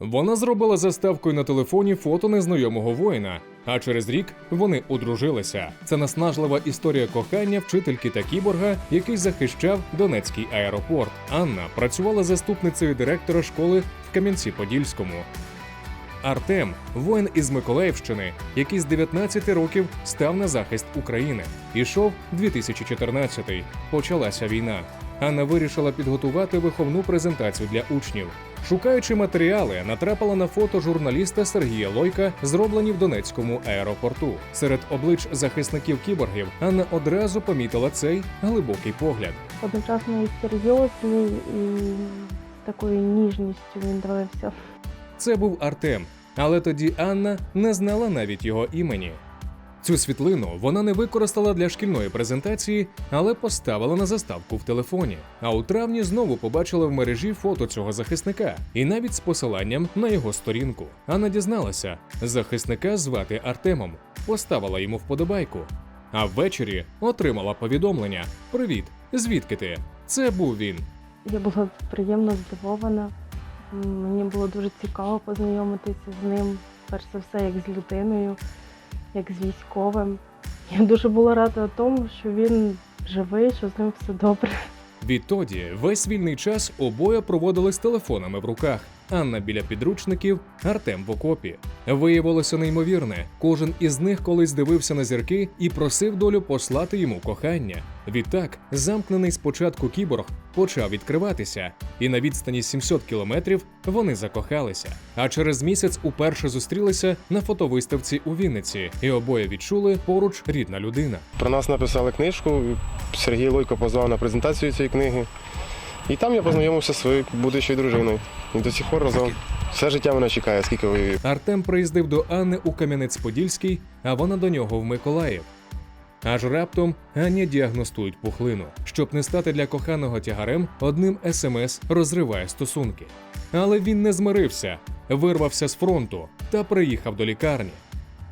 Вона зробила заставкою на телефоні фото незнайомого воїна, а через рік вони одружилися. Це наснажлива історія кохання вчительки та кіборга, який захищав Донецький аеропорт. Анна працювала заступницею директора школи в Кам'янці-Подільському. Артем воїн із Миколаївщини, який з 19 років став на захист України. Ішов 2014-й. Почалася війна. Анна вирішила підготувати виховну презентацію для учнів. Шукаючи матеріали, натрапила на фото журналіста Сергія Лойка, зроблені в Донецькому аеропорту. Серед облич захисників кіборгів Анна одразу помітила цей глибокий погляд. одночасно і серйозний, і такою ніжністю він дивився. Це був Артем, але тоді Анна не знала навіть його імені. Цю світлину вона не використала для шкільної презентації, але поставила на заставку в телефоні. А у травні знову побачила в мережі фото цього захисника і навіть з посиланням на його сторінку. Анна дізналася, захисника звати Артемом, поставила йому вподобайку. А ввечері отримала повідомлення: Привіт, звідки ти? Це був він. Я була приємно здивована. Мені було дуже цікаво познайомитися з ним, перш за все, як з людиною, як з військовим. Я дуже була рада тому, що він живий, що з ним все добре. Відтоді весь вільний час обоє проводили з телефонами в руках. Анна біля підручників, Артем в окопі. Виявилося неймовірне. Кожен із них колись дивився на зірки і просив долю послати йому кохання. Відтак, замкнений спочатку кіборг почав відкриватися, і на відстані 700 кілометрів вони закохалися. А через місяць уперше зустрілися на фотовиставці у Вінниці, і обоє відчули поруч рідна людина. Про нас написали книжку. Сергій Лойко позвав на презентацію цієї книги. І там я познайомився зі своєю будущою дружиною. І до сих пор разом все життя вона чекає, скільки воює. Артем приїздив до Анни у Кам'янець-Подільський, а вона до нього в Миколаїв. Аж раптом Анні діагностують пухлину. Щоб не стати для коханого тягарем, одним смс розриває стосунки. Але він не змирився, вирвався з фронту та приїхав до лікарні.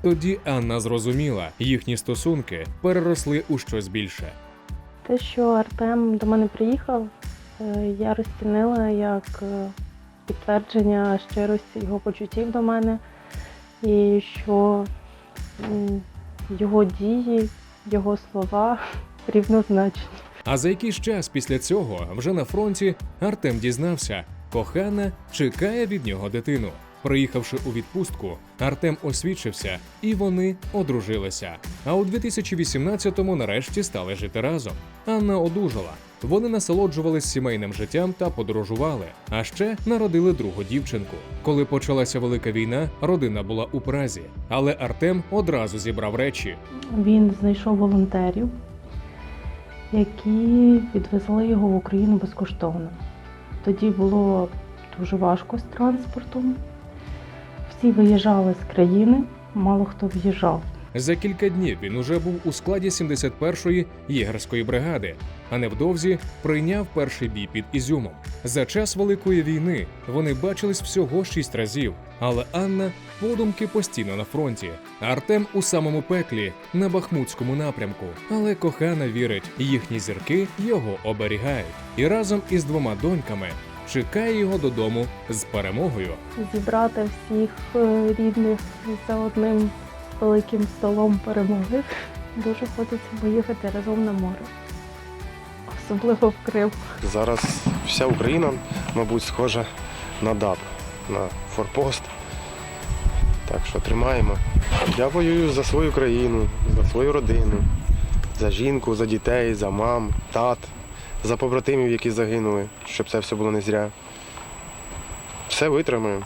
Тоді Анна зрозуміла, їхні стосунки переросли у щось більше. Те, що Артем до мене приїхав, я розцінила як е, підтвердження щирості його почуттів до мене, і що його дії, його слова рівнозначні. А за якийсь час після цього, вже на фронті, Артем дізнався, кохана чекає від нього дитину. Приїхавши у відпустку, Артем освідчився, і вони одружилися. А у 2018-му нарешті стали жити разом. Анна одужала. Вони насолоджувались сімейним життям та подорожували, а ще народили другу дівчинку. Коли почалася велика війна, родина була у Празі, але Артем одразу зібрав речі. Він знайшов волонтерів, які відвезли його в Україну безкоштовно. Тоді було дуже важко з транспортом. Всі виїжджали з країни, мало хто в'їжджав. За кілька днів він уже був у складі 71-ї єгерської бригади, а невдовзі прийняв перший бій під Ізюмом. За час Великої війни вони бачились всього шість разів, але Анна подумки постійно на фронті. Артем у самому пеклі на Бахмутському напрямку. Але кохана вірить, їхні зірки його оберігають, і разом із двома доньками чекає його додому з перемогою. Зібрати всіх е, рідних за одним великим столом перемоги. Дуже хочеться поїхати разом на море. Особливо в Крим. Зараз вся Україна, мабуть, схожа на ДАБ, на форпост. Так що тримаємо. Я воюю за свою країну, за свою родину, за жінку, за дітей, за мам, тат, за побратимів, які загинули, щоб це все було не зря. Все витримаємо.